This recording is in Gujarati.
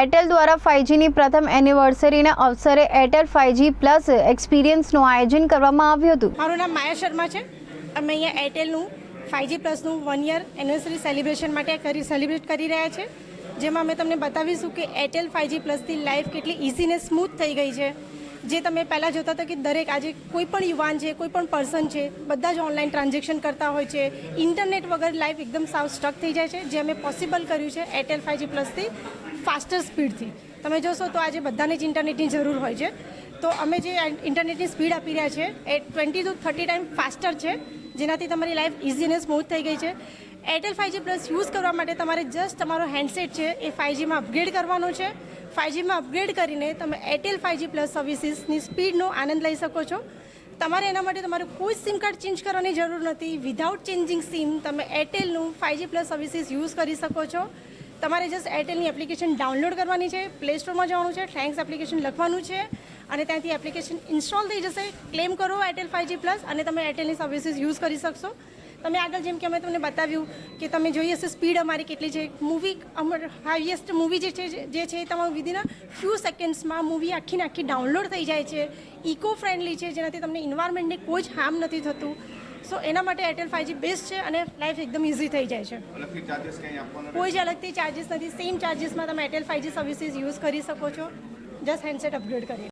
એરટેલ દ્વારા ફાઇવજીની પ્રથમ એનિવર્સરીના અવસરે એરટેલ ફાઇવજી પ્લસ એક્સપિરિયન્સનું આયોજન કરવામાં આવ્યું હતું. મારું નામ માયા શર્મા છે. અમે અહીંયા એરટેલનું ફાઇવજી પ્લસનું વન યર એનિવર્સરી સેલિબ્રેશન માટે કરી સેલિબ્રેટ કરી રહ્યા છે. જેમાં અમે તમને બતાવીશું કે એરટેલ ફાઇવજી પ્લસથી લાઈફ કેટલી ઇઝી ને સ્મૂથ થઈ ગઈ છે. જે તમે પહેલાં જોતા હતા કે દરેક આજે કોઈ પણ યુવાન છે, કોઈ પણ પર્સન છે, બધા જ ઓનલાઈન ટ્રાન્ઝેક્શન કરતા હોય છે. ઇન્ટરનેટ વગર લાઈફ એકદમ સાવ સ્ટક થઈ જાય છે. જે અમે પોસિબલ કર્યું છે એરટેલ ફાઇવજી પ્લસથી ફાસ્ટર સ્પીડથી તમે જોશો તો આજે બધાને જ ઇન્ટરનેટની જરૂર હોય છે. તો અમે જે ઇન્ટરનેટની સ્પીડ આપી રહ્યા છે, એ twenty two thirty time faster છે. જેનાથી તમારી લાઈફ ઇઝી અને સ્મૂથ થઈ ગઈ છે. એરટેલ ફાઇવજી પ્લસ યુઝ કરવા માટે તમારે જસ્ટ તમારો હેન્ડસેટ છે, એ ફાઈવજીમાં અપગ્રેડ કરવાનો છે. ફાઇવજીમાં અપગ્રેડ કરીને તમે એરટેલ ફાઇવજી પ્લસ સર્વિસીસની સ્પીડનો આનંદ લઈ શકો છો. તમારે એના માટે તમારે કોઈ સિમ કાર્ડ ચેન્જ કરવાની જરૂર નથી. વિધાઉટ ચેન્જિંગ સિમ તમે એરટેલનું five G plus services use કરી શકો છો. તમારે જસ્ટ એરટેલની એપ્લિકેશન ડાઉનલોડ કરવાની છે પ્લે સ્ટોરમાં જવાનું છે થેન્ક્સ એપ્લિકેશન લખવાનું છે અને ત્યાંથી એપ્લિકેશન ઇન્સ્ટોલ થઈ જશે. ક્લેમ કરો એરટેલ ફાઇવજી પ્લસ અને તમે એરટેલની સર્વિસીસ યુઝ કરી શકશો. તમે આગળ જેમ કે અમે તમને બતાવ્યું કે તમે જોઈ હશે સ્પીડ અમારી કેટલી છે. મૂવી અમર હાઈએસ્ટ મૂવી જે છે જે છે એ તમારું વિધિન ફ્યુ સેકન્ડ્સમાં મૂવી આખીને આખી ડાઉનલોડ થઈ જાય છે. ઇકો ફ્રેન્ડલી છે જેનાથી તમને ઇન્વાયરમેન્ટને કોઈ જ હાર્મ નથી થતું. સો એના માટે એરટેલ ફાઇવજી બેસ્ટ છે અને લાઈફ એકદમ ઇઝી થઈ જાય છે. કોઈ જ અલગથી ચાર્જિસ નથી. સેમ ચાર્જિસમાં તમે એરટેલ ફાઈવજી સર્વિસીસ યુઝ કરી શકો છો. જસ્ટ હેન્ડસેટ અપગ્રેડ કરી.